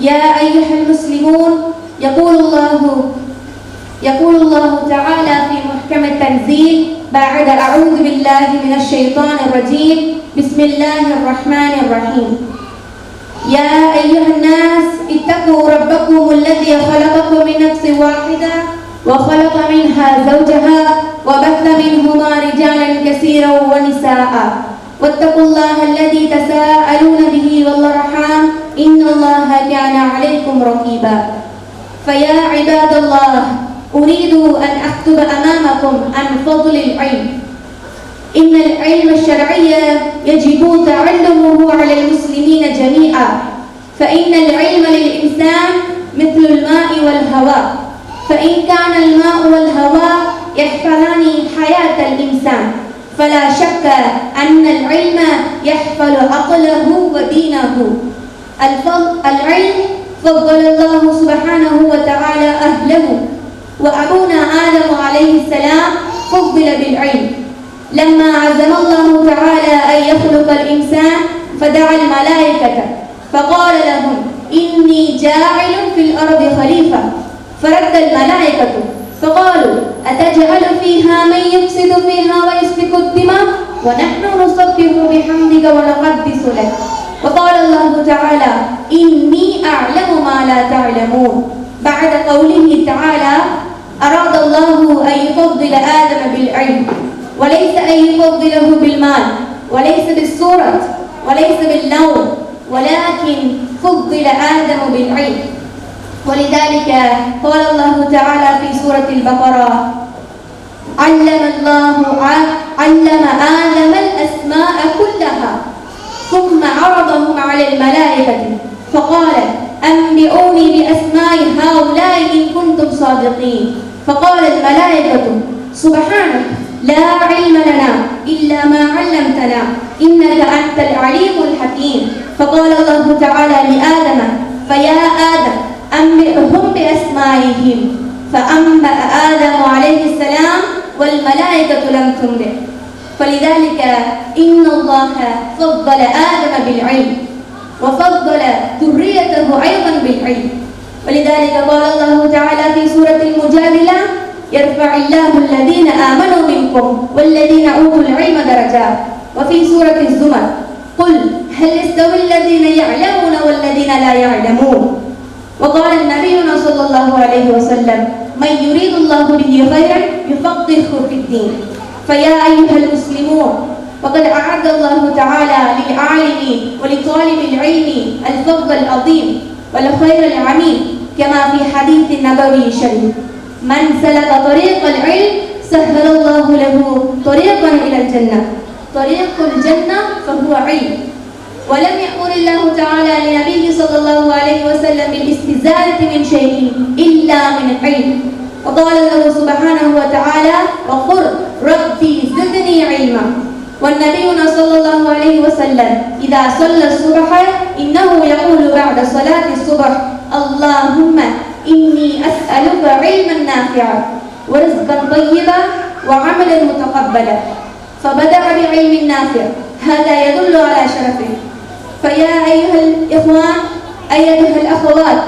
يا أيها المسلمون يقول الله يقول الله تعالى في محكم التنزيل بعد أعوذ بالله من الشيطان الرجيم بسم الله الرحمن الرحيم. يا أيها الناس اتقوا ربكم الذي خلقكم من نفس واحدة وخلق منها زوجها وبث منهما رجالا كثيرا ونساء. واتقوا الله الذي تساءلون به والأرحام إن الله كان عليكم رقيبا. فيا عباد الله أريد أن أكتب أمامكم عن فضل العلم. إن العلم الشرعي يجب تعلمه على المسلمين جميعا. فإن العلم للإنسان مثل الماء والهواء. فإن كان الماء والهواء يحفظان حياة الإنسان. فلا شك أن العلم يحفظ عقله ودينه. العلم فضل الله سبحانه وتعالى أهله. وأبونا آدم عليه السلام فضل بالعلم. لما عزم الله تعالى أن يخلق الإنسان فدعا الملائكة فقال لهم إني جاعل في الأرض خليفة. فرد الملائكة فقالوا أتجعل فيها من يفسد فيها ويسفك الدماء؟ ونحن نسبح بحمدك ونقدس لك. وقال الله تعالى إني أعلم ما لا تعلمون. بعد قوله تعالى أراد الله أن يفضل آدم بالعلم وليس أن يفضله بالمال وليس بالصورة وليس باللون ولكن فضل آدم بالعلم. ولذلك قال الله تعالى في سورة البقرة علم الله علم آدم الأسماء كلها ثم عرضهم على الملائكة فقال أنبئوني بأسماء هؤلاء إن كنتم صادقين. فقال الملائكة سبحانك لا علم لنا إلا ما علمتنا إنك أنت العليم الحكيم. فقال الله تعالى لآدم فيا آدم أنبئهم بأسمائهم. فأنبأ آدم عليه السلام والملائكة لم تنبئ. فلذلك إن الله فضل آدم بالعلم وفضل ذريته أيضا بالعلم. ولذلك قال الله تعالى في سورة المجادلة يرفع الله الذين آمنوا منكم والذين أوتوا العلم درجات وفي سورة الزمر قل هل يستوي الذين يعلمون والذين لا يعلمون وقال النبي صلى الله عليه وسلم من يريد الله به خيرا يفقهه في الدين فيا أيها المسلمون وقد أعد الله تعالى للعالم ولطالب العلم الفضل العظيم والخير العميم كما في حديث النبوي الشريف من سلك طريق العلم سهل الله له طريقا إلى الجنة. طريق الجنة فهو علم. ولم يأمر الله تعالى لنبيه صلى الله عليه وسلم بالاستزادة من شيء إلا من علم. وقال له سبحانه وتعالى وقل ربي علما. والنبي صلى الله عليه وسلم إذا صلى الصبح إنه يقول بعد صلاة الصبح اللهم إني أسألك علما نافعا ورزقا طيبا وعملا متقبلا. فبدأ بعلم نافع. هذا يدل على شرفه. فيا أيها الإخوان أيتها الأخوات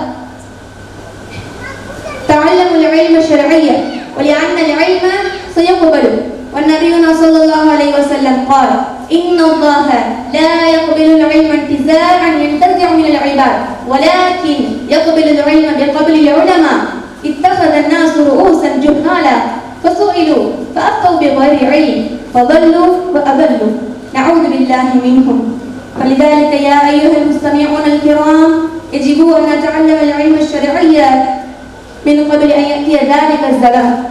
تعلموا العلم الشرعي ولأن العلم سيقبل. والنبينا صلى الله عليه وسلم قال إن الله لا يقبل العلم انتزاعا ينتزع من العباد ولكن يقبل العلم بقبل العلماء. اتخذ الناس رؤوسا جهالا فسئلوا فأفتوا بغير علم فضلوا وأضلوا. نعوذ بالله منهم فلذلك يا أيها المستمعون الكرام يجب أن نتعلم العلم الشرعي من قبل أن يأتي ذلك الزمان.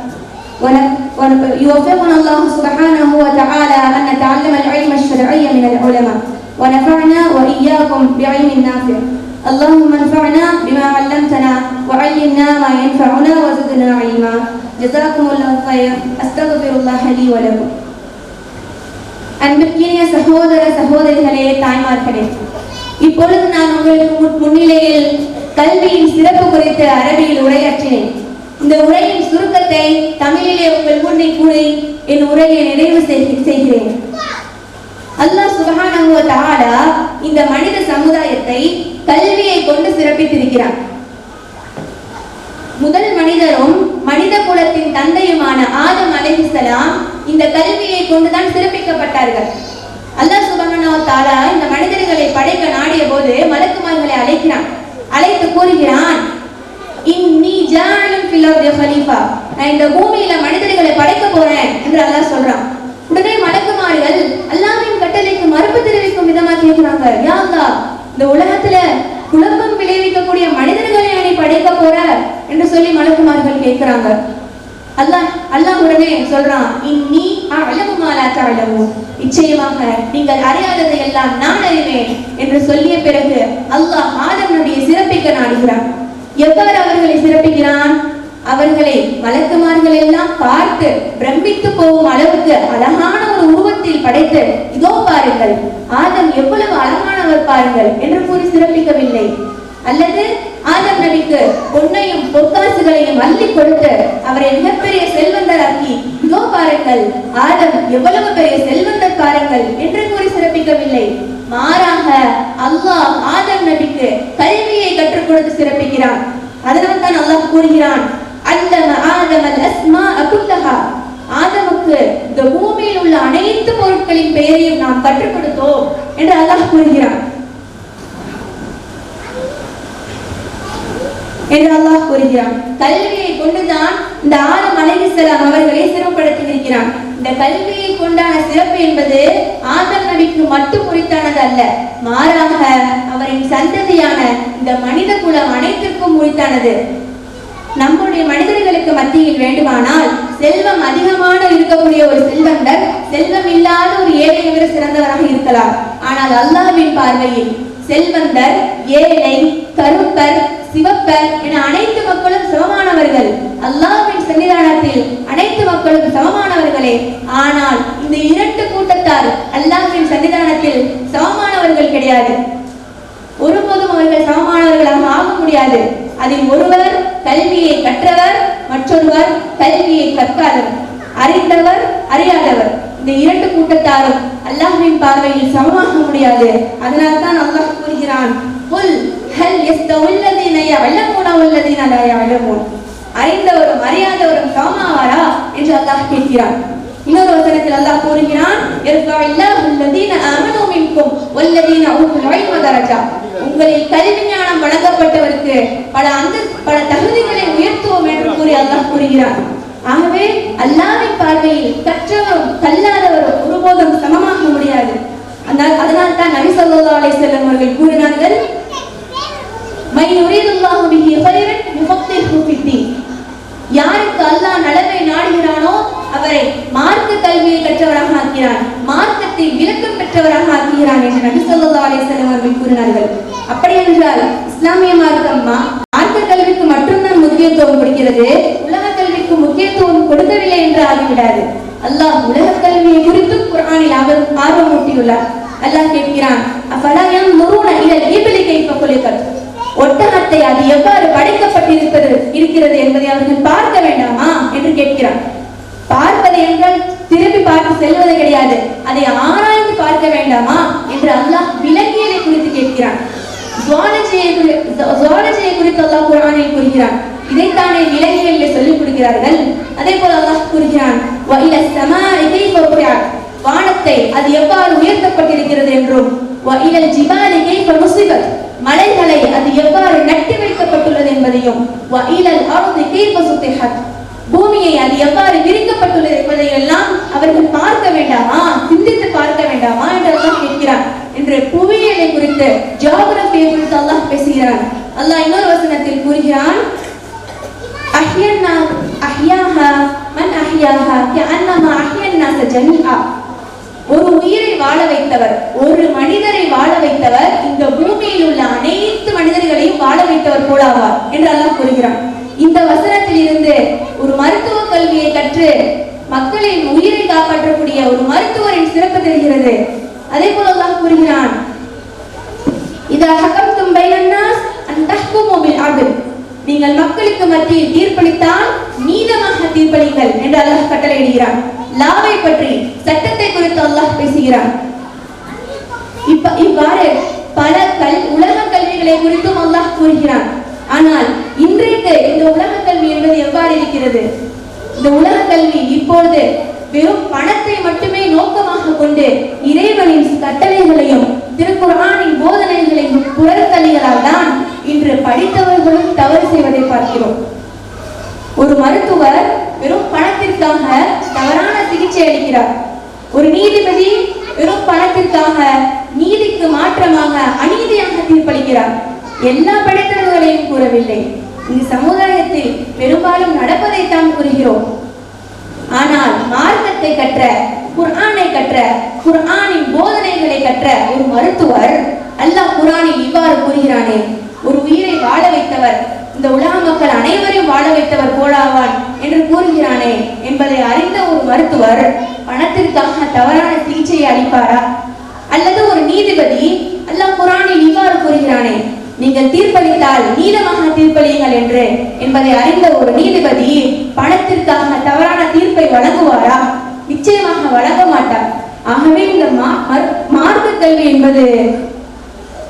ويوفقنا الله سبحانه وتعالى أن نتعلم العلم الشرعي من العلماء ونفعنا وإياكم بعلم نافع اللهم انفعنا بما علمتنا وعلم وعلمنا ما ينفعنا وزدنا علما جزاكم الله خيرا أستغفر الله لي ولكم அன்பிற்கினிய சகோதர சகோதரிகளே தாய்மார்களே இப்பொழுது நான் உங்களுக்கு முன்- முன்னிலையில் கல்வியின் சிறப்பு குறித்து அரபியில் உரையாற்றினேன் இந்த உரையின் சுருக்கத்தை தமிழிலே உங்கள் முன்னே கூறி என் உரையை நிறைவு செய்கிறேன். அல்லாஹ் சுபஹானஹு வ தஆலா இந்த மனித சமுதாயத்தை கல்வியை கொண்டு சிறப்பித்திருக்கிறார். முதல் மனிதரும் மனித குலத்தின் தந்தையுமான ஆதம் அலைஹிஸ்ஸலாம் இந்த கல்வியை கொண்டுதான் சிறப்பிக்கப்பட்டார்கள். அல்லாஹ் சுபஹானஹு வ தஆலா இந்த மனிதர்களை படைக்க நாடிய போது மலக்குமார்களை அழைக்கிறான். அழைத்து கூறுகிறான் இன்னி ஜாயிலும் ஃபில் அர்தி ஹலீஃபா நான் இந்த பூமியில மனிதர்களை படைக்க போறேன் என்று அல்லாஹ் சொல்றான். உடனே மலக்குமார்கள் அல்லாஹ்வின் கட்டளைக்கு மறுப்பு தெரிவிக்கும் விதமா கேட்கிறாங்க. யா அல்லாஹ் இந்த உலகத்துல குழப்பம் விளைவிக்கக்கூடிய மனிதர்களை நீ படைக்க போற என்று சொல்லி மலக்குமார்கள் கேட்கிறாங்க. அல்லாஹ் அல்லாஹ் உடனே சொல்றான் இன்னி அழகு மாலா தழவு நிச்சயமாக நீங்கள் அறியாததை எல்லாம் நான் அறிவேன் என்று சொல்லிய பிறகு அல்லாஹ் ஆதம் நபியை சிறப்பிக்க நாடுகிறான். எவ்வாறு அவர்களை சிறப்பிக்கிறான்? அவர்களை மலக்குமார்கள் எல்லாம் பார்த்து பிரமித்து போகும் அளவுக்கு அழகான ஒரு உருவத்தில் படைத்து இதோ பாருங்கள் ஆதம் எவ்வளவு அழகானவர் பாருங்கள் என்று கூறி சிறப்பிக்கவில்லை. அல்லது ஆதம் நபிக்கு பொன்னையும் பொற்காசுகளையும் அள்ளி கொடுத்து அவரை மிகப்பெரிய செல்வந்தராக்கி இதோ பாருங்கள் ஆதம் எவ்வளவு பெரிய செல்வந்தர் பாருங்கள் என்று கூறி சிறப்பிக்கவில்லை. மாறாக அல்லாஹ் ஆதம் நபிக்கு கல்வியை கற்றுக் கொடுத்து சிறப்பிக்கிறான். அதனால் தான் அல்லாஹ் கூறுகிறான் அந்த ஆதம் அஸ்மா அகுல்லஹா. ஆதமுக்கு இந்த பூமியில் உள்ள அனைத்து பொருட்களின் பெயரையும் நாம் கற்றுக் கொடுத்தோம் என்று அல்லாஹ் கூறுகிறான். என்று அல்லாஹ் கூறுகிறான். கல்வியை கொண்டுதான் இந்த ஆதம் அலைஹிஸ்ஸலாம் அவர்களை சிறப்படுத்தி இருக்கிறான் இந்த கல்வியை கொண்டான சிறப்பு என்பது ஆதம் நபிக்கு மட்டும் உரித்தானது அல்ல. மாறாக அவரின் சந்ததியான இந்த மனித குலம் அனைத்திற்கும் உரித்தானது. நம்முடைய மனிதர்களுக்கு மத்தியில் வேண்டுமானால் செல்வம் அதிகமான இருக்கக்கூடிய ஒரு செல்வந்தர் செல்வம் இல்லாத ஒரு ஏழை விட சிறந்தவராக இருக்கலாம். ஆனால் அல்லாஹ்வின் பார்வையில் செல்வந்தர் ஏழை கருப்பர் சிவப்பர் என அனைத்து மக்களும் சமமானவர்கள். அல்லாவின் சன்னிதானத்தில் அனைத்து மக்களும் சமமானவர்களே. ஆனால் இந்த இரண்டு கூட்டத்தார் அல்லாஹின் சன்னிதானத்தில் சமமானவர்கள் கிடையாது. ஒருபோதும் அவர்கள் சமமானவர்களாக ஆக முடியாது. அதில் ஒருவர் கல்வியை கற்றவர் மற்றொருவர் கல்வியை கற்காதவர். அறிந்தவர் அறியாதவர். இந்த இரண்டு கூட்டத்தாரும் அல்லாஹின் பார்வையில் சமமாக முடியாது. அதனால் தான் அல்லாஹ் கூறுகிறான் புல் ஹல் யஸ்தவுல்லதீன யஅலமுன வல்லதீன லா யஅலமுன். அறிந்தவரும் அறியாதவரும் சமமாவாரா என்று அல்லாஹ் கேட்கிறார் இன்னொரு வசனத்தில் அல்லாஹ் கூறுகிறான் இல்லாஹு அல்லதீன ஆமனு மின்கும் வல்லதீன ஊதுல் உங்களில் கல்வி ஞானம் வழங்கப்பட்டவருக்கு பல அந்த பல தகுதிகளை உயர்த்துவோம் என்று கூறி அல்லாஹ் கூறுகிறார் ஆகவே அல்லாவின் பார்வையில் கற்றவரும் கல்லாதவரும் ஒருபோதும் சமமாக முடியாது. அதனால் அதனால் தான் நபி ஸல்லல்லாஹு அலைஹி செல்லம் அவர்கள் கூறினார்கள் மை யுரீதுல்லாஹு பிஹி கைரன் யுஃபக்கிஹு ஃபித்தீன் யாருக்கு அல்லாஹ் நலவை நாடுகிறானோ அவரை மார்க்க கல்வியை கற்றவராக ஆக்கிறான் மார்க்கத்தை விளக்கம் பெற்றவராக ஆக்குகிறான் என்று நபி சொல்லா அலைஹி அவர்கள் கூறினார்கள். அப்படி என்றால் இஸ்லாமிய மார்க்கம் மார்க்க கல்விக்கு மட்டும்தான் முக்கியத்துவம் கொடுக்கிறது. உலக கல்விக்கு முக்கியத்துவம் கொடுக்கவில்லை என்று ஆகிவிடாது. அல்லாஹ் உலக கல்வியை குறித்து குரானில் அவர் ஆர்வமூட்டியுள்ளார். அல்லாஹ் கேட்கிறான் அஃபலா யன்துரூன இதில் ஈபிலி கைஃப ஒட்டகத்தை அது எவ்வாறு படைக்கப்பட்டிருக்கிறது இருக்கிறது என்பதை அவர்கள் பார்க்க வேண்டாமா என்று கேட்கிறார். பார்ப்பதை என்றால் திருப்பி பார்த்து செல்வது கிடையாது. அதை ஆராய்ந்து பார்க்க வேண்டாமா என்று அல்லாஹ் விலங்கியலை குறித்து கேட்கிறான். குறித்து அல்லாஹ் குரானில் கூறுகிறான். இதைத்தானே விலங்கியலில் சொல்லிக் கொடுக்கிறார்கள். அதே போல அல்லாஹ் கூறுகிறான் வானத்தை அது எவ்வாறு உயர்த்தப்பட்டிருக்கிறது என்றும் வஇலல் ஜிபாலி கைஃப நுசிபத் மலைகளை அது எவ்வாறு நட்டு வைக்கப்பட்டுள்ளது என்பதையும் வஇலல் அர்தி சுத்திஹத் பூமியை அது எவ்வாறு விரிக்கப்பட்டுள்ளது என்பதையெல்லாம் அவர்கள் பார்க்க வேண்டாமா? சிந்தித்து பார்க்க வேண்டாமா என்றெல்லாம் கேட்கிறார் என்று புவியியலை குறித்து ஜியோகிரபியை குறித்து அல்லாஹ் பேசுகிறார் அல்லாஹ் இன்னொரு வசனத்தில் கூறுகிறான் அஹ்யன்னா அஹ்யாஹா மன் அஹ்யாஹா கஅன்னமா அஹ்யன்னா ஜமீஆ. ஒரு உயிரை வாழ வைத்தவர் ஒரு மனிதரை வாழ வைத்தவர் இந்த பூமியில் உள்ள அனைத்து மனிதர்களையும் வாழ வைத்தவர் போலாவார் என்றெல்லாம் கூறுகிறான். இந்த வசனத்தில் இருந்து ஒரு மருத்துவ கல்வியை கற்று மக்களின் உயிரை காப்பாற்றக்கூடிய ஒரு மருத்துவரின் சிறப்பு தெரிகிறது. அதே போலதான் கூறுகிறான் இது அகம் தும்பை அந்த மொபில் நீங்கள் மக்களுக்கு மத்தியில் தீர்ப்பளித்தால் நீதமாக தீர்ப்பளிங்கள் என்று அல்லாஹ் கட்டளையிடுகிறான். லாவை பற்றி இருக்கிறார் இப்ப இவ்வாறு பல கல் உலக கல்விகளை குறித்தும் அல்லாஹ் கூறுகிறான். ஆனால் இன்றைக்கு இந்த உலக கல்வி என்பது எவ்வாறு இருக்கிறது? இந்த உலக கல்வி இப்பொழுது வெறும் பணத்தை மட்டுமே நோக்கமாக கொண்டு இறைவனின் கட்டளைகளையும் திருக்குறானின் போதனைகளையும் புறத்தளிகளால் தான் இன்று படித்தவர்களும் தவறு செய்வதை பார்க்கிறோம். ஒரு மருத்துவர் வெறும் பணத்திற்காக தவறான சிகிச்சை அளிக்கிறார். ஒரு நீதிபதி வெறும் பணத்திற்காக நீதிக்கு மாற்றமாக அநீதியாக தீர்ப்பளிக்கிறார். எல்லா படைத்தவர்களையும் கூறவில்லை. இந்த சமுதாயத்தில் பெரும்பாலும் நடப்பதைத்தான் கூறுகிறோம். ஆனால் மார்க்கத்தை கற்ற குர்ஆனை கற்ற குர்ஆனின் போதனைகளை கற்ற ஒரு மருத்துவர் அல்லாஹ் குர்ஆனில் இவ்வாறு கூறுகிறானே ஒரு உயிரை வாழ வைத்தவர் இந்த உலக மக்கள் அனைவரையும் வாழ வைத்தவர் போலாவான் என்று கூறுகிறானே என்பதை அறிந்த ஒரு மருத்துவர் பணத்திற்காக தவறான சிகிச்சையை அளிப்பாரா? அல்லது ஒரு நீதிபதி அல்லாஹ் குரானில் இவ்வாறு கூறுகிறானே நீங்கள் தீர்ப்பளித்தால் நீளமாக தீர்ப்பளியுங்கள் என்று என்பதை அறிந்த ஒரு நீதிபதி பணத்திற்காக தவறான தீர்ப்பை வழங்குவாரா? நிச்சயமாக வழங்க மாட்டார். ஆகவே இந்த மார்க்க கல்வி என்பது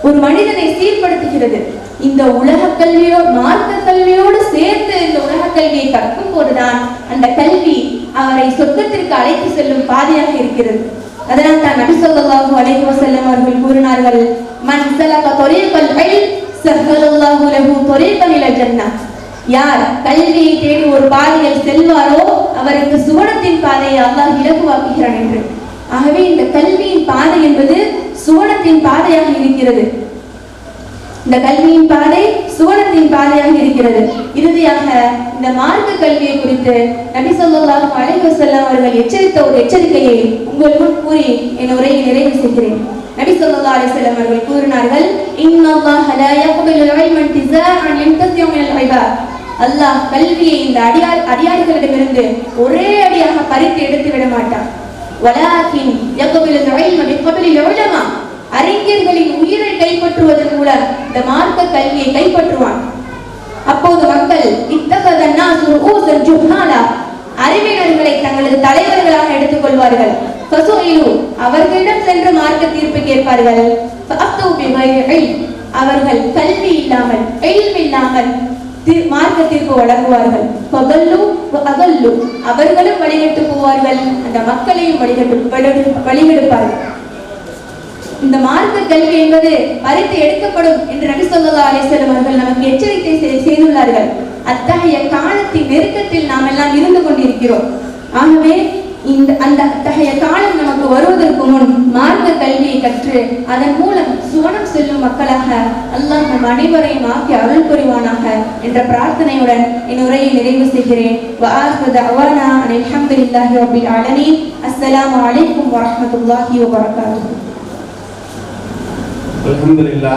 ஒரு மனிதனை சீர்படுத்துகிறது. இந்த உலக கல்வியோ மார்க்க கல்வியோடு சேர்த்து இந்த உலக கல்வியை கற்கும் போதுதான் அந்த கல்வி அவரை சொர்க்கத்திற்கு அழைத்து செல்லும் பாதையாக இருக்கிறது. அதனால் தான் நபி ஸல்லல்லாஹு அலைஹி வஸல்லம் அவர்கள் கூறினார்கள் மன் சலக தரீகல் இல்ம் சஹலல்லாஹு லஹு தரீகன் இலல் ஜன்னah யார் கல்வியை தேடி ஒரு பாதையில் செல்வாரோ அவருக்கு சுவனத்தின் பாதையை அல்லாஹ் இலகுவாக்குகிறான் என்று. ஆகவே இந்த கல்வியின் பாதை என்பது சுவனத்தின் பாதையாக இருக்கிறது. இந்த கல்வியின் பாதை சுவனத்தின் பாதையாக இருக்கிறது. இறுதியாக இந்த மார்க்க கல்வியை குறித்து நபி சொல்லாஹ் அலைஹி வஸல்லம் அவர்கள் எச்சரித்த ஒரு எச்சரிக்கையை உங்கள் முன் கூறி என் உரையை நிறைவு செய்கிறேன். நபி சொல்லா அலைஹி அவர்கள் கூறினார்கள் இன்னல்லாஹ லா யக்பிலு அல்லாஹ் கல்வியை இந்த அடியார் அடியார்களிடமிருந்து ஒரே அடியாக பறித்து எடுத்து விட மாட்டான். வலாக்கின் யக்பிலு இல்ம பிகபிலில் உலமா. அறிஞர்களின் உயிரை கைப்பற்றுவதன் மூலம் இந்த மார்க்க கல்வியை கைப்பற்றுவான். அப்போது மக்கள் இத்தகதன்னா ஊசன் ஜுஹாலா அறிவியலர்களை தங்களது தலைவர்களாக எடுத்துக் கொள்வார்கள். அவர்களிடம் சென்று மார்க்க தீர்ப்பு கேட்பார்கள். அவர்கள் கல்வி இல்லாமல் இல்ம் இல்லாமல் மார்க்க தீர்ப்பு வழங்குவார்கள். அவர்களும் வழிகட்டு போவார்கள். அந்த மக்களையும் வழிகட்டு வழிகெடுப்பார்கள். இந்த மார்க்க கல்வி என்பது பறித்து எடுக்கப்படும் என்று நபி சொல்லா அலிஸ்வரம் அவர்கள் நமக்கு எச்சரிக்கை செய்துள்ளார்கள். அத்தகைய காலத்தின் நெருக்கத்தில் நாம் எல்லாம் இருந்து கொண்டிருக்கிறோம். ஆகவே இந்த அந்த அத்தகைய காலம் நமக்கு வருவதற்கு முன் மார்க்க கல்வியை கற்று அதன் மூலம் சுவனம் செல்லும் மக்களாக அல்லாஹ் நம் அனைவரையும் ஆக்கி அருள் புரிவானாக என்ற பிரார்த்தனையுடன் என் உரையை நிறைவு செய்கிறேன். அஸ்ஸலாமு அலைக்கும் வரமத்துல்லாஹி வபரகாத்து അലഹമില്ല